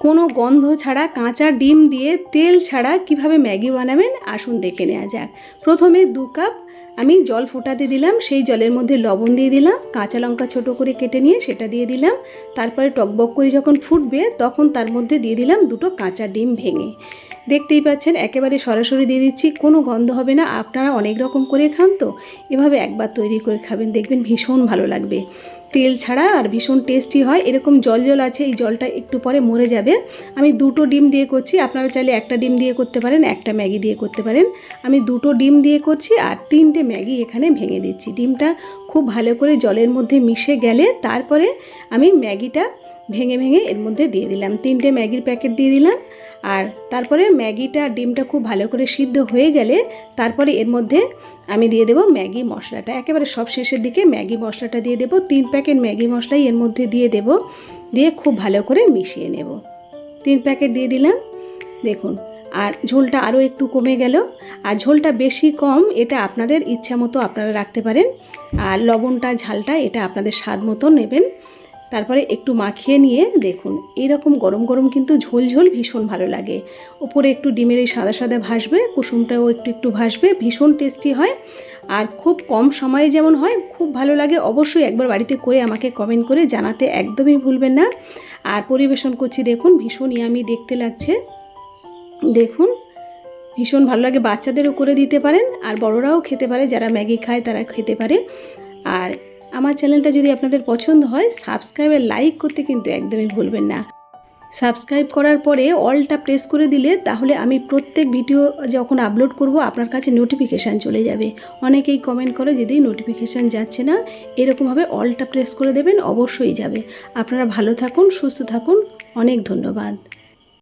কোনো গন্ধ ছাড়া কাঁচা ডিম দিয়ে তেল ছাড়া কীভাবে ম্যাগি বানাবেন? আসুন দেখে নেওয়া যাক। প্রথমে দু কাপ আমি জল ফোটাতে দিলাম, সেই জলের মধ্যে লবণ দিয়ে দিলাম, কাঁচা লঙ্কা ছোটো করে কেটে নিয়ে সেটা দিয়ে দিলাম। তারপরে টকবক করে যখন ফুটবে, তখন তার মধ্যে দিয়ে দিলাম দুটো কাঁচা ডিম ভেঙে। দেখতেই পাচ্ছেন, একেবারে সরাসরি দিয়ে দিচ্ছি, কোনো গন্ধ হবে না। আপনারা অনেক রকম করে খান তো, এভাবে একবার তৈরি করে খাবেন, দেখবেন ভীষণ ভালো লাগবে। তেল ছাড়া আর ভীষণ টেস্টি হয়। এরকম জল জল আছে, এই জলটা একটু পরে মরে যাবে। আমি দুটো ডিম দিয়ে করছি, আপনারা চাইলে একটা ডিম দিয়ে করতে পারেন, একটা ম্যাগি দিয়ে করতে পারেন। আমি দুটো ডিম দিয়ে করছি আর তিনটে ম্যাগি এখানে ভেঙে দিচ্ছি। ডিমটা খুব ভালো করে জলের মধ্যে মিশে গেলে তারপরে আমি ম্যাগিটা ভেঙে ভেঙে এর মধ্যে দিয়ে দিলাম। তিনটে ম্যাগির প্যাকেট দিয়ে দিলাম। আর তারপরে ম্যাগিটা, ডিমটা খুব ভালো করে সিদ্ধ হয়ে গেলে তারপরে এর মধ্যে আমি দিয়ে দেবো ম্যাগি মশলাটা। একেবারে সব শেষের দিকে ম্যাগি মশলাটা দিয়ে দেবো। তিন প্যাকেট ম্যাগি মশলাই এর মধ্যে দিয়ে দেব। দিয়ে খুব ভালো করে মিশিয়ে নেব। তিন প্যাকেট দিয়ে দিলাম। দেখুন, আর ঝোলটা আরও একটু কমে গেল। আর ঝোলটা বেশি কম, এটা আপনাদের ইচ্ছা মতো আপনারা রাখতে পারেন। আর লবণটা, ঝালটা, এটা আপনাদের স্বাদ মতো নেবেন। তারপরে একটু মাখিয়ে নিয়ে দেখুন, এরকম গরম গরম কিন্তু ঝোল ঝোল ভীষণ ভালো লাগে। উপরে একটু ডিমের এই সাদা সাদা ভাসবে, কুসুমটাও একটু একটু ভাসবে, ভীষণ টেস্টি হয়। আর খুব কম সময়ে যেমন হয়, খুব ভালো লাগে। অবশ্যই একবার বাড়িতে করে আমাকে কমেন্ট করে জানাতে একদমই ভুলবেন না। আর পরিবেশন করছি, দেখুন, ভীষণ ইয়ামি দেখতে লাগছে। দেখুন, ভীষণ ভালো লাগে। বাচ্চাদেরও করে দিতে পারেন, আর বড়রাও খেতে পারে, যারা ম্যাগি খায় তারা খেতে পারে। আর আমার চ্যানেলটা যদি আপনাদের পছন্দ হয় সাবস্ক্রাইব আর লাইক করতে কিন্তু একদমই ভুলবেন না। সাবস্ক্রাইব করার পরে অলটা প্রেস করে দিলে তাহলে আমি প্রত্যেক ভিডিও যখন আপলোড করব, আপনার কাছে নোটিফিকেশান চলে যাবে। অনেকেই কমেন্ট করে যদি নোটিফিকেশান যাচ্ছে না। এরকমভাবে অলটা প্রেস করে দেবেন, অবশ্যই যাবে। আপনারা ভালো থাকুন, সুস্থ থাকুন। অনেক ধন্যবাদ।